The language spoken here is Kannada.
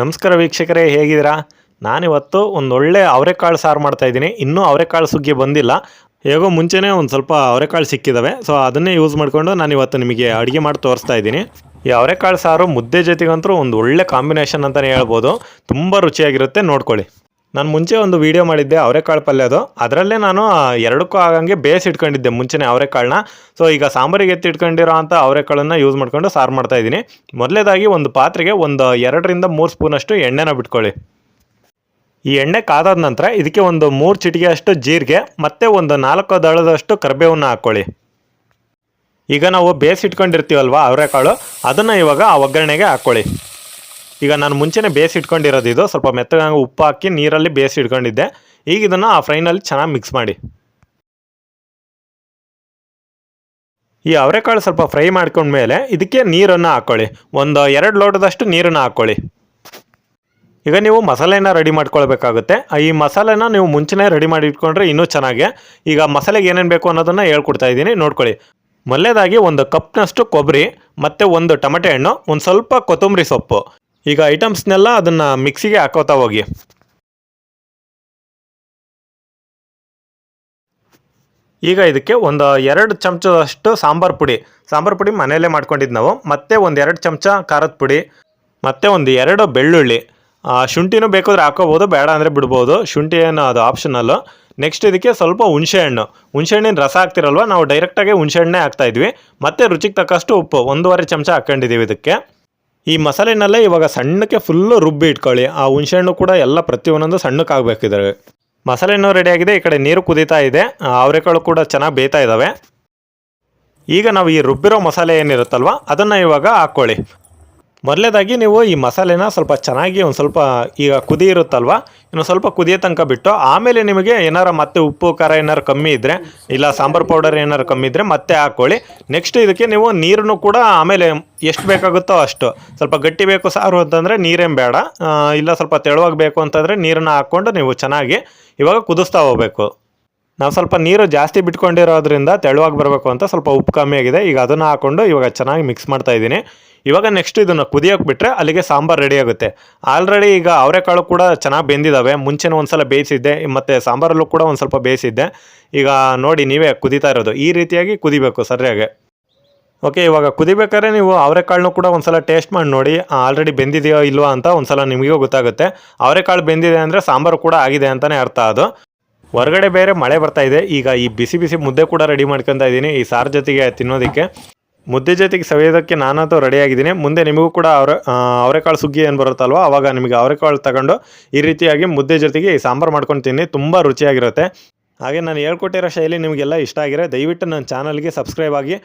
ನಮಸ್ಕಾರ ವೀಕ್ಷಕರೇ, ಹೇಗಿದ್ದೀರಾ? ನಾನಿವತ್ತು ಒಂದು ಒಳ್ಳೆ ಅವರೆಕಾಳು ಸಾರು ಮಾಡ್ತಾ ಇದ್ದೀನಿ. ಇನ್ನೂ ಅವರೆಕಾಳು ಸುಗ್ಗಿ ಬಂದಿಲ್ಲ. ಹೇಗೋ ಮುಂಚೆನೇ ಒಂದು ಸ್ವಲ್ಪ ಅವರೆಕಾಳು ಸಿಕ್ಕಿದ್ದಾವೆ ಸೊ ಅದನ್ನೇ ಯೂಸ್ ಮಾಡಿಕೊಂಡು ನಾನು ಇವತ್ತು ನಿಮಗೆ ಅಡುಗೆ ಮಾಡಿ ತೋರಿಸ್ತಾ ಇದ್ದೀನಿ. ಈ ಅವರೆಕಾಳು ಸಾರು ಮುದ್ದೆ ಜೊತೆಗಂತೂ ಒಂದು ಒಳ್ಳೆ ಕಾಂಬಿನೇಷನ್ ಅಂತಲೇ ಹೇಳ್ಬೋದು. ತುಂಬ ರುಚಿಯಾಗಿರುತ್ತೆ, ನೋಡ್ಕೊಳ್ಳಿ. ನಾನು ಮುಂಚೆ ಒಂದು ವಿಡಿಯೋ ಮಾಡಿದ್ದೆ ಅವರೆಕಾಳು ಪಲ್ಯದು ಅದರಲ್ಲೇ ನಾನು ಎರಡಕ್ಕೂ ಆಗಂಗೆ ಬೇಸ್ ಇಟ್ಕೊಂಡಿದ್ದೆ ಮುಂಚೆನೇ ಅವರೆಕಾಳನ್ನ ಸೊ ಈಗ ಸಾಂಬಾರಿಗೆ ಎತ್ತಿಟ್ಕೊಂಡಿರೋ ಅಂಥ ಅವರೆಕಾಳನ್ನು ಯೂಸ್ ಮಾಡಿಕೊಂಡು ಸಾರು ಮಾಡ್ತಾ ಇದ್ದೀನಿ. ಮೊದಲೇದಾಗಿ ಒಂದು ಪಾತ್ರೆಗೆ ಒಂದು ಎರಡರಿಂದ ಮೂರು ಸ್ಪೂನಷ್ಟು ಎಣ್ಣೆನ ಬಿಟ್ಕೊಳ್ಳಿ. ಈ ಎಣ್ಣೆ ಕಾದಾದ ನಂತರ ಇದಕ್ಕೆ ಒಂದು ಮೂರು ಚಿಟಿಗೆಯಷ್ಟು ಜೀರಿಗೆ, ಮತ್ತು ಒಂದು ನಾಲ್ಕು ದಳದಷ್ಟು ಕರಿಬೇವನ್ನು ಹಾಕ್ಕೊಳ್ಳಿ. ಈಗ ನಾವು ಬೇಯಿಸಿಟ್ಕೊಂಡಿರ್ತೀವಲ್ವ ಅವರೆಕಾಳು ಅದನ್ನು ಇವಾಗ ಆ ಒಗ್ಗರಣೆಗೆ ಹಾಕ್ಕೊಳ್ಳಿ. ಈಗ ನಾನು ಮುಂಚೆನೇ ಬೇಯಿಸಿ ಇಟ್ಕೊಂಡಿರೋದು ಇದು. ಸ್ವಲ್ಪ ಮೆತ್ತಗಂಗೆ ಉಪ್ಪು ಹಾಕಿ ನೀರಲ್ಲಿ ಬೇಯಿಸಿ ಇಟ್ಕೊಂಡಿದ್ದೆ. ಈಗ ಇದನ್ನು ಆ ಫ್ರೈನಲ್ಲಿ ಚೆನ್ನಾಗಿ ಮಿಕ್ಸ್ ಮಾಡಿ. ಈ ಅವರೆಕಾಳು ಸ್ವಲ್ಪ ಫ್ರೈ ಮಾಡ್ಕೊಂಡ್ಮೇಲೆ ಇದಕ್ಕೆ ನೀರನ್ನು ಹಾಕ್ಕೊಳ್ಳಿ ಒಂದು ಎರಡು ಲೋಟದಷ್ಟು ನೀರನ್ನು ಹಾಕ್ಕೊಳ್ಳಿ ಈಗ ನೀವು ಮಸಾಲೆನ ರೆಡಿ ಮಾಡ್ಕೊಳ್ಬೇಕಾಗುತ್ತೆ. ಈ ಮಸಾಲೆನ ನೀವು ಮುಂಚೆನೇ ರೆಡಿ ಮಾಡಿ ಇಟ್ಕೊಂಡ್ರೆ ಇನ್ನೂ ಚೆನ್ನಾಗಿ. ಈಗ ಮಸಾಲೆಗೆ ಏನೇನು ಬೇಕು ಅನ್ನೋದನ್ನು ಹೇಳ್ಕೊಡ್ತಾ ಇದ್ದೀನಿ. ನೋಡ್ಕೊಳ್ಳಿ. ಮೊದಲೇದಾಗಿ ಒಂದು ಕಪ್ನಷ್ಟು ಕೊಬ್ಬರಿ ಮತ್ತು ಒಂದು ಟಮಟೆ ಹಣ್ಣು, ಒಂದು ಸ್ವಲ್ಪ ಕೊತ್ತಂಬರಿ ಸೊಪ್ಪು. ಈಗ ಐಟಮ್ಸ್ನೆಲ್ಲ ಅದನ್ನು ಮಿಕ್ಸಿಗೆ ಹಾಕೋತಾ ಹೋಗಿ. ಈಗ ಇದಕ್ಕೆ ಒಂದು ಎರಡು ಚಮಚದಷ್ಟು ಸಾಂಬಾರು ಪುಡಿ. ಸಾಂಬಾರು ಪುಡಿ ಮನೆಯಲ್ಲೇ ಮಾಡ್ಕೊಂಡಿದ್ದು ನಾವು. ಮತ್ತೆ ಒಂದು ಎರಡು ಚಮಚ ಖಾರದ ಪುಡಿ, ಮತ್ತು ಒಂದು ಎರಡು ಬೆಳ್ಳುಳ್ಳಿ. ಶುಂಠಿನೂ ಬೇಕಾದ್ರೆ ಹಾಕೋಬೋದು, ಬೇಡ ಅಂದರೆ ಬಿಡ್ಬೋದು. ಶುಂಠಿ ಏನು ಅದು ಆಪ್ಷನಲ್ಲು ನೆಕ್ಸ್ಟ್ ಇದಕ್ಕೆ ಸ್ವಲ್ಪ ಹುಣಸೆಹಣ್ಣು ಹುಣಸೆಹಣ್ಣಿನ ರಸ ಹಾಕ್ತಿರಲ್ವ? ನಾವು ಡೈರೆಕ್ಟಾಗಿ ಹುಣಸೆಹಣ್ಣೆ ಹಾಕ್ತಾಯಿದ್ವಿ ಮತ್ತು ರುಚಿಗೆ ತಕ್ಕಷ್ಟು ಉಪ್ಪು. ಒಂದೂವರೆ ಚಮಚ ಹಾಕ್ಕೊಂಡಿದ್ದೀವಿ ಇದಕ್ಕೆ. ಈ ಮಸಾಲೆನೆಲ್ಲ ಇವಾಗ ಸಣ್ಣಕ್ಕೆ ಫುಲ್ಲು ರುಬ್ಬಿ ಇಟ್ಕೊಳ್ಳಿ. ಆ ಹುಣಸೆಹಣ್ಣು ಕೂಡ ಎಲ್ಲ ಪ್ರತಿಯೊಂದೊಂದು ಆಗಬೇಕಿದ್ರೆ. ಮಸಾಲೆನೂ ರೆಡಿಯಾಗಿದೆ ಈ ಕಡೆ ನೀರು ಕುದೀತಾ ಇದೆ. ಅವರೆಕಾಳು ಕೂಡ ಚೆನ್ನಾಗಿ ಬೇಯ್ತಾ ಇದ್ದಾವೆ ಈಗ ನಾವು ಈ ರುಬ್ಬಿರೋ ಮಸಾಲೆ ಏನಿರುತ್ತಲ್ವ, ಅದನ್ನು ಇವಾಗ ಹಾಕ್ಕೊಳ್ಳಿ. ಮೊದಲೇದಾಗಿ ನೀವು ಈ ಮಸಾಲೆನ ಸ್ವಲ್ಪ ಚೆನ್ನಾಗಿ ಒಂದು ಸ್ವಲ್ಪ ಈಗ ಕುದಿ ಇರುತ್ತಲ್ವ? ಇನ್ನು ಸ್ವಲ್ಪ ಕುದಿಯೋ ತನಕ ಬಿಟ್ಟು ಆಮೇಲೆ ನಿಮಗೆ ಏನಾರು ಮತ್ತೆ ಉಪ್ಪು, ಖಾರ ಏನಾರು ಕಮ್ಮಿ ಇದ್ದರೆ ಇಲ್ಲ ಸಾಂಬಾರು ಪೌಡರ್ ಏನಾರು ಕಮ್ಮಿ ಇದ್ದರೆ ಮತ್ತೆ ಹಾಕ್ಕೊಳ್ಳಿ ನೆಕ್ಸ್ಟ್ ಇದಕ್ಕೆ ನೀವು ನೀರನ್ನು ಕೂಡ ಆಮೇಲೆ ಎಷ್ಟು ಬೇಕಾಗುತ್ತೋ ಅಷ್ಟು. ಸ್ವಲ್ಪ ಗಟ್ಟಿ ಬೇಕು ಸಾರು ಅಂತಂದರೆ ನೀರೇನು ಬೇಡ. ಇಲ್ಲ ಸ್ವಲ್ಪ ತೆಳುವಾಗಿ ಬೇಕು ಅಂತಂದರೆ ನೀರನ್ನು ಹಾಕ್ಕೊಂಡು ನೀವು ಚೆನ್ನಾಗಿ ಇವಾಗ ಕುದಿಸ್ತಾ ಹೋಗಬೇಕು. ನಾವು ಸ್ವಲ್ಪ ನೀರು ಜಾಸ್ತಿ ಬಿಟ್ಕೊಂಡಿರೋದ್ರಿಂದ ತೆಳುವಾಗಿ ಬರಬೇಕು ಅಂತ ಸ್ವಲ್ಪ ಉಪ್ಪು ಕಮ್ಮಿ ಆಗಿದೆ. ಈಗ ಅದನ್ನು ಹಾಕ್ಕೊಂಡು ಇವಾಗ ಚೆನ್ನಾಗಿ ಮಿಕ್ಸ್ ಮಾಡ್ತಾ ಇದ್ದೀನಿ. ಇವಾಗ ನೆಕ್ಸ್ಟ್ ಇದನ್ನು ಕುದಿಯೋಕೆ ಬಿಟ್ಟರೆ ಅಲ್ಲಿಗೆ ಸಾಂಬಾರು ರೆಡಿ ಆಗುತ್ತೆ. ಆಲ್ರೆಡಿ ಈಗ ಅವರೆಕಾಳು ಕೂಡ ಚೆನ್ನಾಗಿ ಬೆಂದಿದ್ದಾವೆ ಮುಂಚೆನೂ ಒಂದು ಸಲ ಬೇಯಿಸಿದ್ದೆ. ಮತ್ತು ಸಾಂಬಾರಲ್ಲೂ ಕೂಡ ಒಂದು ಸ್ವಲ್ಪ ಬೇಯಿಸಿದ್ದೆ. ಈಗ ನೋಡಿ ನೀವೇ ಕುದೀತಾ ಇರೋದು. ಈ ರೀತಿಯಾಗಿ ಕುದಿಬೇಕು ಸರಿಯಾಗಿ. ಓಕೆ ಇವಾಗ ಕುದಿಬೇಕಾದ್ರೆ ನೀವು ಅವರೆಕಾಳನ್ನು ಕೂಡ ಒಂದ್ಸಲ ಟೇಸ್ಟ್ ಮಾಡಿ ನೋಡಿ ಆಲ್ರೆಡಿ ಬೆಂದಿದೆಯೋ ಇಲ್ವಾ ಅಂತ ಒಂದ್ಸಲ ನಿಮಗೂ ಗೊತ್ತಾಗುತ್ತೆ. ಅವರೆಕಾಳು ಬೆಂದಿದೆ ಅಂದರೆ ಸಾಂಬಾರು ಕೂಡ ಆಗಿದೆ ಅಂತಲೇ ಅರ್ಥ ಅದು. ಹೊರಗಡೆ ಬೇರೆ ಮಳೆ ಬರ್ತಾ ಇದೆ. ಈಗ ಈ ಬಿಸಿ ಬಿಸಿ ಮುದ್ದೆ ಕೂಡ ರೆಡಿ ಮಾಡ್ಕೊತಾ ಇದ್ದೀನಿ. ಈ ಸಾರು ಜೊತೆಗೆ ತಿನ್ನೋದಕ್ಕೆ. ಮುದ್ದೆ ಜೊತೆಗೆ ಸವಿಯೋದಕ್ಕೆ ನಾನಂತೂ ರೆಡಿಯಾಗಿದ್ದೀನಿ ಮುಂದೆ ನಿಮಗೂ ಕೂಡ ಅವರೆ ಅವರೆಕಾಳು ಸುಗ್ಗಿ ಏನು ಬರುತ್ತಲ್ವ? ಅವಾಗ ನಿಮಗೆ ಅವರೆಕಾಳು ತಗೊಂಡು ಈ ರೀತಿಯಾಗಿ ಮುದ್ದೆ ಜೊತೆಗೆ ಈ ಸಾಂಬಾರು ಮಾಡ್ಕೊಂಡು ತಿನ್ನಿ. ತುಂಬ ರುಚಿಯಾಗಿರುತ್ತೆ. ಹಾಗೆ ನಾನು ಹೇಳ್ಕೊಟ್ಟಿರೋ ಶೈಲಿ ನಿಮಗೆಲ್ಲ ಇಷ್ಟ ಆಗಿರೋ ದಯವಿಟ್ಟು ನನ್ನ ಚಾನಲ್ಗೆ ಸಬ್ಸ್ಕ್ರೈಬ್ ಆಗಿ.